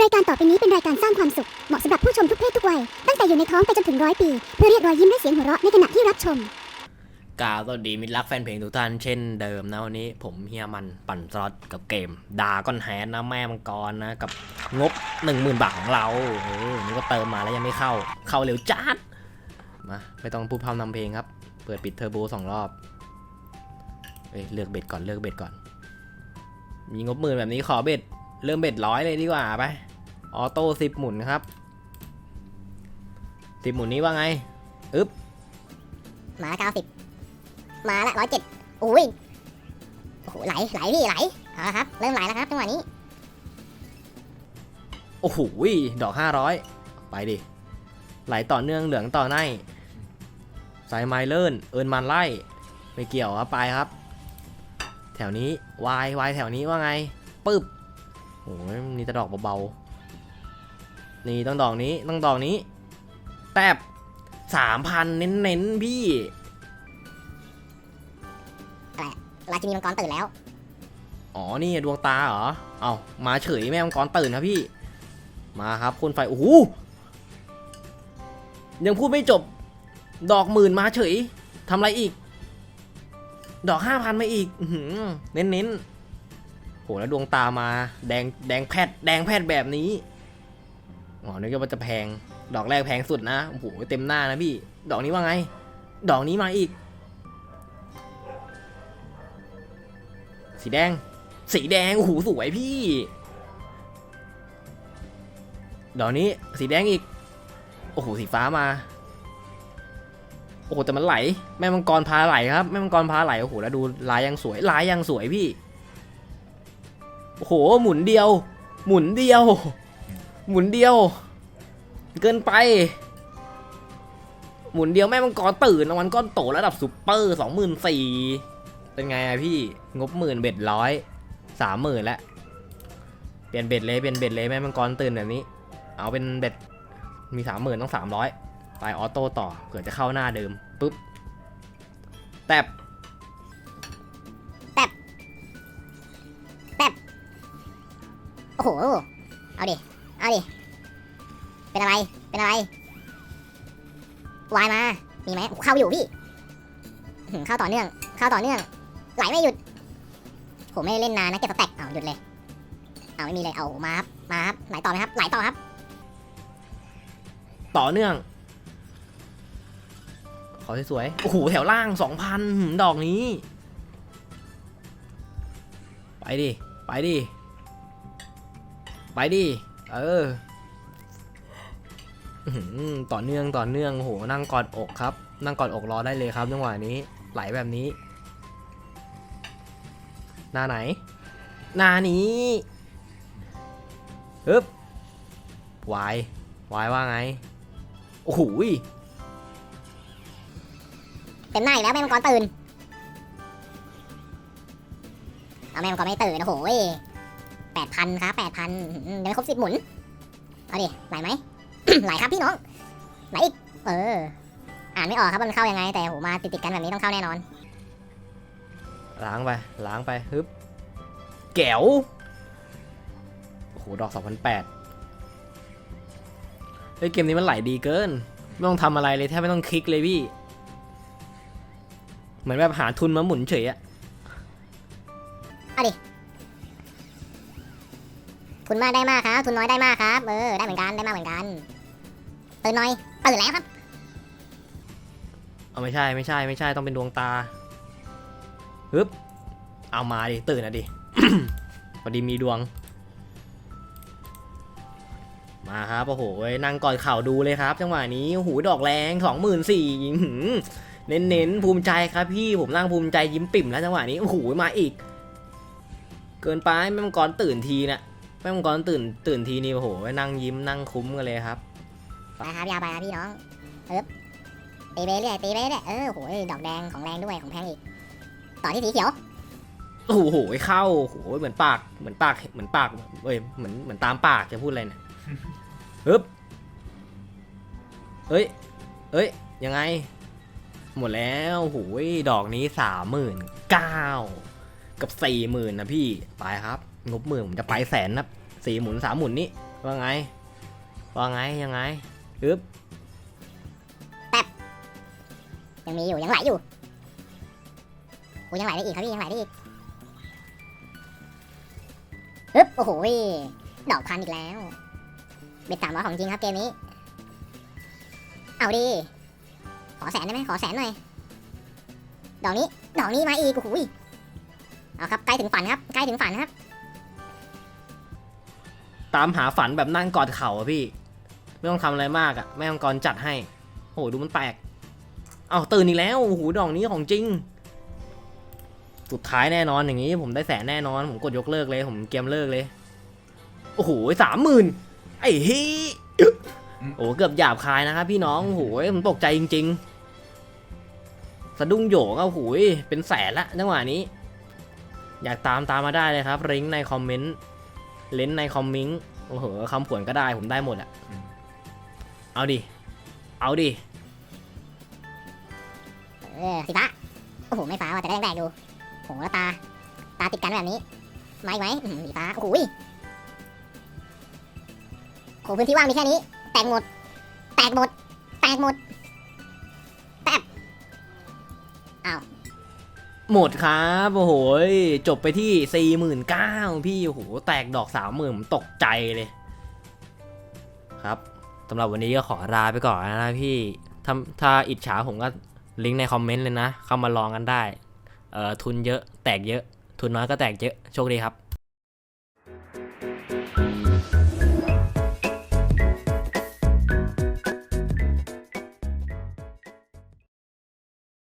รายการต่อไปนี้เป็นรายการสร้างความสุข เหมาะสำหรับผู้ชมทุกเพศทุกวัย ตั้งแต่อยู่ในท้องไปจนถึงร้อยปี เพื่อเรียกรอยยิ้มและเสียงหัวเราะในขณะที่รับชม กาวสวัสดีมิตรรักแฟนเพลงทุกท่านเช่นเดิมนะวันนี้ผมเฮียมันปั่นสล็อตกับเกมดาก้อนแฮนนะแม่มังกรนะกับงบ 10,000 บาทของเราเออนี่ก็เติมมาแล้วยังไม่เข้า เข้าเร็วจัดมาไม่ต้องพูดพร่ำนำเพลงครับ เปิดปิดเทอร์โบสองรอบเอ้ยเลือกเบ็ดก่อนเลือกเบ็ดก่อน มีงบหมื่นแบบนี้ขอเบ็ดเริ่มเบ็ดร้อยเลยดีกว่าไป ออโต้สิบหมุนครับสิบหมุนนี้ว่าไงอึ๊บมาเก้าสิบมาละร้อยเจ็ดอุ้ยโอ้โหไหลไหลพี่ไหลเอาละครับ เริ่มไหลแล้วครับจังหวะนี้ โอ้โหดอกห้าร้อยไปดิ ไหลต่อเนื่องเหลืองต่อในสายไมเลินเอินมันไล่ ไม่เกี่ยวครับไปครับ แถวนี้วายวายแถวนี้ว่าไงปึ๊บโอ้ยนี่แต่ดอกเบาๆ นี่ต้องดอกนี้ต้องดอกนี้ แตบสามพันเน้นๆพี่ราชินีมังกรตื่นแล้ว อ๋อ นี่ดวงตาเหรอ เอามาเฉยแม่มังกรตื่นครับพี่ มาครับคนไฟ โอ้โห ยังพูดไม่จบ ดอกหมื่นมาเฉย ทำอะไรอีก ดอกห้าพันมาอีกอื้อหือเน้นเน้นๆโหแล้วดวงตามา แดงแดงแพทย์แดงแพทย์แบบนี้ อ๋อนึกว่าจะแพง ดอกแรกแพงสุดนะ โอ้โห เต็มหน้านะพี่ ดอกนี้ว่าไง ดอกนี้มาอีก สีแดง สีแดง โอ้โห สวยพี่ ดอกนี้ สีแดงอีก โอ้โห สีฟ้ามา โอ้โห แต่มันไหล แม่มังกรพาไหลครับ แม่มังกรพาไหล โอ้โห แล้วดูลายยังสวย ลายยังสวยพี่ โอ้โห หมุนเดียว หมุนเดียว หมุนเดียว เกินไป หมุนเดียวแม่มังกรตื่นรางวัลก้อนโตระดับซุปเปอร์สองหมื่นสี่เป็นไงอะพี่งบหมื่นเบ็ดร้อยสามหมื่นล้วเปลี่ยนเบ็ดเลยเปลี่ยนเบ็ดเลยแม่มังกรตื่นแบบนี้ เอาเป็นเบ็ดมีสามหมื่นต้องสามร้อยไปออโต้ต่อเผื่อจะเข้าหน้าเดิมปุ๊บแตบโอ้โห เอาดิ เอาดิ เป็นอะไร เป็นอะไร วายมา มีไหมเข้าอยู่พี่ เข้าต่อเนื่อง เข้าต่อเนื่อง ไหลไม่หยุด ผมไม่ได้เล่นนานนะเก็บสแต็กเอาหยุดเลย เอาไม่มีเลย เอามาครับ มาครับ ไหลต่อไหมครับ ไหลต่อครับ ต่อเนื่อง ขอสวยๆ โอ้โห แถวล่างสองพันดอกนี้ ไปดิ ไปดิ ไปดิ เออต่อเนื่องต่อเนื่องโหนั่งกอดอกครับ นั่งกอดอกรอได้เลยครับจังหวะนี้ไหลแบบนี้ หน้าไหน หน้านี้ฮึบวายวายว่าไง โอ้โหเต็มหน้าอีกแล้วแม่มังกรตื่น เอาแม่มังกรไม่ตื่นโอ้โห แปดพันครับแปดพันยังไม่ครบสิบหมุน เอาดิ ไหลไหม ไหลครับพี่น้อง ไหลอีก เออ อ่านไม่ออกครับว่ามันเข้ายังไง แต่โหมาติดๆกันแบบนี้ต้องเข้าแน่นอน ล้างไป ล้างไปฮึบแก้วโอ้โห ดอก2008เฮ้ยเกมนี้มันไหลดีเกิน ไม่ต้องทำอะไรเลยแทบไม่ต้องคลิกเลยพี่ เหมือนแบบหาทุนมาหมุนเฉยอะ ทุนมากได้มากครับ ทุนน้อยได้มากครับ เออ ได้เหมือนกัน ได้มากเหมือนกันตื่นหน่อยตื่นแล้วครับ เอาไม่ใช่ ไม่ใช่ ไม่ใช่ ต้องเป็นดวงตาฮึบ เอามาดิ ตื่นอะดิ พอดีมีดวง มาครับ โอ้โห นั่งกอดเข่าดูเลยครับ จังหวะนี้โอ้โหดอกแรงสองหมื่นสี่เน้นเน้นภูมิใจครับพี่ ผมนั่งภูมิใจยิ้มปิ่มแล้วจังหวะนี้ โอ้โห มาอีก เกินไปแม่มังกรตื่นทีนะ แม่มังกรตื่นตื่นทีนี่โอ้โหนั่งยิ้มนั่งคุ้มกันเลยครับไปครับยาวไปครับพี่น้องเอ๊บตีไปเรื่อยตีไปเรื่อยเออโหยดอกแดงของแรงด้วยของแพงอีกต่อที่สีเขียวโอ้โหเข้าโอ้โหเหมือนปากเหมือนปากเหมือนปากเอ้ยเหมือนเหมือนตามปากจะพูดอะไรเนี่ยฮึบเอ้ยเอ้ยยังไง หมดแล้วโอ้โหดอกนี้สามหมื่นเก้า กับสี่หมื่นนะพี่ไปครับงบหมื่นผมจะไปแสนนะสี่หมุนสามหมุนนี้ว่าไง ว่าไงยังไงอึ๊บแทบยังมีอยู่ยังไหลอยู่โอ้ยังไหลได้อีกครับพี่ยังไหลได้อีกฮึบโอ้โหดอกพันอีกแล้วเบ็ดสามร้อยของจริงครับเกมนี้ เอาดิขอแสนได้ไหมขอแสนหน่อย ดอกนี้ ดอกนี้มาอีกโอ้โห เอาครับใกล้ถึงฝันครับใกล้ถึงฝันครับ ตามหาฝันแบบนั่งกอดเข่าอะพี่ ไม่ต้องทำอะไรมากอะแม่มังกรจัดให้ โหดูมันแตก เอาตื่นอีกแล้วโอ้โหดอกนี้ของจริง สุดท้ายแน่นอนอย่างนี้ ผมได้แสนแน่นอน ผมกดยกเลิกเลย ผมเกมเลิกเลย โอ้โหสามหมื่นไอ้เฮ้ยโอ้โหเกือบหยาบคายนะครับพี่น้องโอ้โหผมตกใจจริง ๆ สะดุ้งโหยงอะโอ้โหเป็นแสนละจังหวะนี้ อยากตามตามมาได้เลยครับลิงก์ในคอมเมนต์เลนส์ในคอมมิงโอ้โหคำผวนก็ได้ผมได้หมดอะเอาดิ เอาดิ เออสีฟ้า โอ้โห ไม่ฟ้าว่ะแต่ก็ยังแดกอยู่โหแล้วตา ตาติดกันแบบนี้มาอีกไหมสีฟ้า โอ้โหยโหพื้นที่ว่างมีแค่นี้ แตกหมด แตกหมด แตกหมด หมดครับ โอ้โหจบไปที่ 49,000พี่ โอ้โห แตกดอกสามหมื่นตกใจเลย ครับสำหรับวันนี้ก็ขอลาไปก่อนนะพี่ถ้าถ้าอิจฉาผมก็ลิงก์ในคอมเมนต์เลยนะ เข้ามาลองกันได้ เอ่อ ทุนเยอะ แตกเยอะ ทุนน้อยก็แตกเยอะ โชคดีครับ